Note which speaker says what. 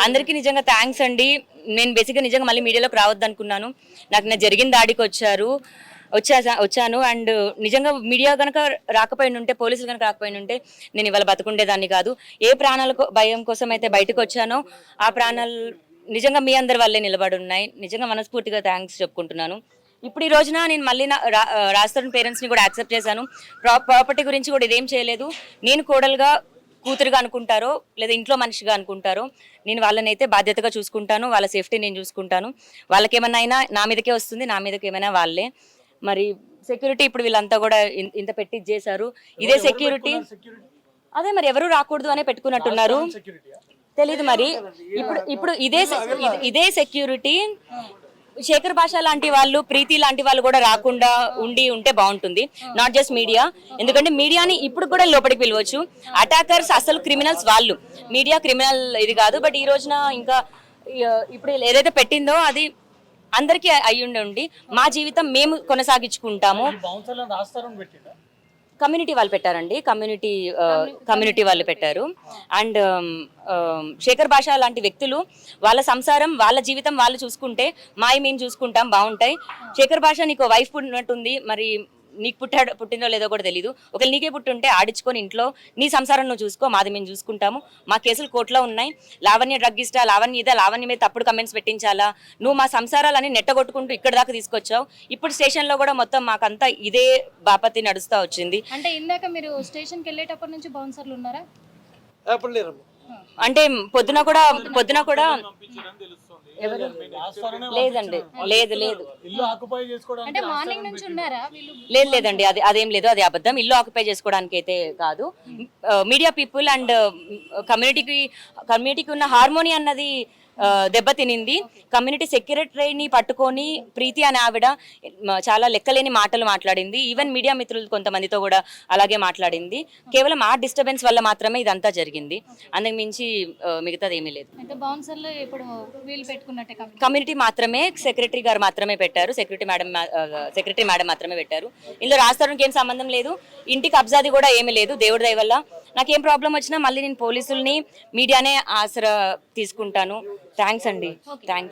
Speaker 1: అందరికీ నిజంగా థ్యాంక్స్ అండి. నేను బేసిక్గా నిజంగా మళ్ళీ మీడియాలోకి రావద్దు అనుకున్నాను. నాకు నా జరిగిన దాడికి వచ్చారు. వచ్చా వచ్చాను. అండ్ నిజంగా మీడియా కనుక రాకపోయిన ఉంటే పోలీసులు కనుక రాకపోయిన ఉంటే నేను ఇవాళ బతుకుండేదాన్ని కాదు. ఏ ప్రాణాల భయం కోసం అయితే బయటకు వచ్చానో ఆ ప్రాణాలు నిజంగా మీ అందరి వల్లే నిలబడి ఉన్నాయి నిజంగా మనస్ఫూర్తిగా థ్యాంక్స్ చెప్పుకుంటున్నాను. ఇప్పుడు ఈ రోజున నేను మళ్ళీ నా రా- రాజస్థాన్ పేరెంట్స్ని కూడా యాక్సెప్ట్ చేశాను. ప్రా ప్రాపర్టీ గురించి కూడా ఇదేం చేయలేదు. నేను కోడలుగా కూతురుగా అనుకుంటారో లేదా ఇంట్లో మనిషిగా అనుకుంటారో నేను వాళ్ళని అయితే బాధ్యతగా చూసుకుంటాను వాళ్ళ సేఫ్టీ నేను చూసుకుంటాను. వాళ్ళకి ఏమన్నా అయినా నా మీదకే వస్తుంది నా మీదకి ఏమైనా వాళ్ళే. మరి సెక్యూరిటీ ఇప్పుడు వీళ్ళంతా కూడా ఇంత పెట్టి చేశారు ఇదే సెక్యూరిటీ? అదే మరి ఎవరు రాకూడదు అనే పెట్టుకున్నట్టున్నారు. తెలీదు మరి. ఇప్పుడు ఇప్పుడు ఇది- ఇదే సెక్యూరిటీ. శేఖర్ భాష లాంటి వాళ్ళు ప్రీతి లాంటి వాళ్ళు కూడా రాకుండా ఉండి ఉంటే బాగుంటుంది. నాట్ జస్ట్ మీడియా ఎందుకంటే మీడియాని ఇప్పుడు కూడా లోపలికి పిలవచ్చు. అటాకర్స్ అసలు క్రిమినల్స్ వాళ్ళు. మీడియా క్రిమినల్ ఇది కాదు బట్ ఈ రోజున ఇంకా ఇప్పుడు ఏదైతే పెట్టిందో అది అందరికీ అయి ఉండి మా జీవితం మేము కొనసాగించుకుంటాము. కమ్యూనిటీ వాళ్ళు పెట్టారండి. కమ్యూనిటీ కమ్యూనిటీ వాళ్ళు పెట్టారు. అండ్ శేఖర్ భాష లాంటి వ్యక్తులు వాళ్ళ సంసారం వాళ్ళ జీవితం వాళ్ళు చూసుకుంటే మావి మేము చూసుకుంటాం బాగుంటాయి. శేఖర్ భాష నీకు వైఫ్ పుట్టినట్టుంది మరి నీకు పుట్టాడు పుట్టిందో లేదో కూడా తెలియదు ఒకవేళ నీకే పుట్టుంటే ఆడించుకొని ఇంట్లో నీ సంసారం నువ్వు చూసుకో మాది మేము చూసుకుంటాము. మా కేసులు కోర్టులో ఉన్నాయి. లావణ్య డ్రగ్ ఇష్టా లావణ్య ఇదా లావణ్య మీద తప్పుడు కమెంట్స్ పెట్టించాలా? నువ్వు మా సంసారాలని నెట్టగొట్టుకుంటూ ఇక్కడ దాకా తీసుకొచ్చావు. ఇప్పుడు స్టేషన్లో కూడా మొత్తం మాకంతా ఇదే బాపతి నడుస్తూ వచ్చింది.
Speaker 2: అంటే ఇందాక మీరు స్టేషన్కి వెళ్ళేటప్పటి నుంచి బౌన్సర్లు ఉన్నారా?
Speaker 1: అంటే పొద్దున కూడా పొద్దున కూడా
Speaker 3: రాస్తారనే
Speaker 1: లేదండి. లేదు లేదు.
Speaker 3: ఇల్లు ఆక్యుపై చేసుకోవడానికి
Speaker 2: అంటే మార్నింగ్ నుంచి ఉన్నారా
Speaker 1: లేదు లేదండి. అది అదేం లేదు. అది అబద్ధం. ఇల్లు ఆక్యుపై చేసుకోవడానికి అయితే కాదు మీడియా పీపుల్ అండ్ కమ్యూనిటీకి కమ్యూనిటీకి ఉన్న హార్మోని అన్నది దెబ్బతినింది కమ్యూనిటీ సెక్రటరీని పట్టుకొని ప్రీతి అనే ఆవిడ చాలా లెక్కలేని మాటలు మాట్లాడింది. ఈవెన్ మీడియా మిత్రులు కొంతమందితో కూడా అలాగే మాట్లాడింది. కేవలం ఆ డిస్టర్బెన్స్ వల్ల మాత్రమే ఇదంతా జరిగింది. అందుకు మించి మిగతాది ఏమీ లేదు. కమ్యూనిటీ. మాత్రమే సెక్రటరీ గారు మాత్రమే పెట్టారు. సెక్రటరీ మేడం సెక్రటరీ మేడం మాత్రమే పెట్టారు. ఇందులో రాస్తానికి ఏం సంబంధం లేదు. ఇంటికి అబ్జాది కూడా ఏమీ లేదు. దేవుడి దయ వల్ల నాకేం ప్రాబ్లం వచ్చినా మళ్ళీ నేను పోలీసుల్ని మీడియానే ఆసరా తీసుకుంటాను. థ్యాంక్స్ అండి. థ్యాంక్స్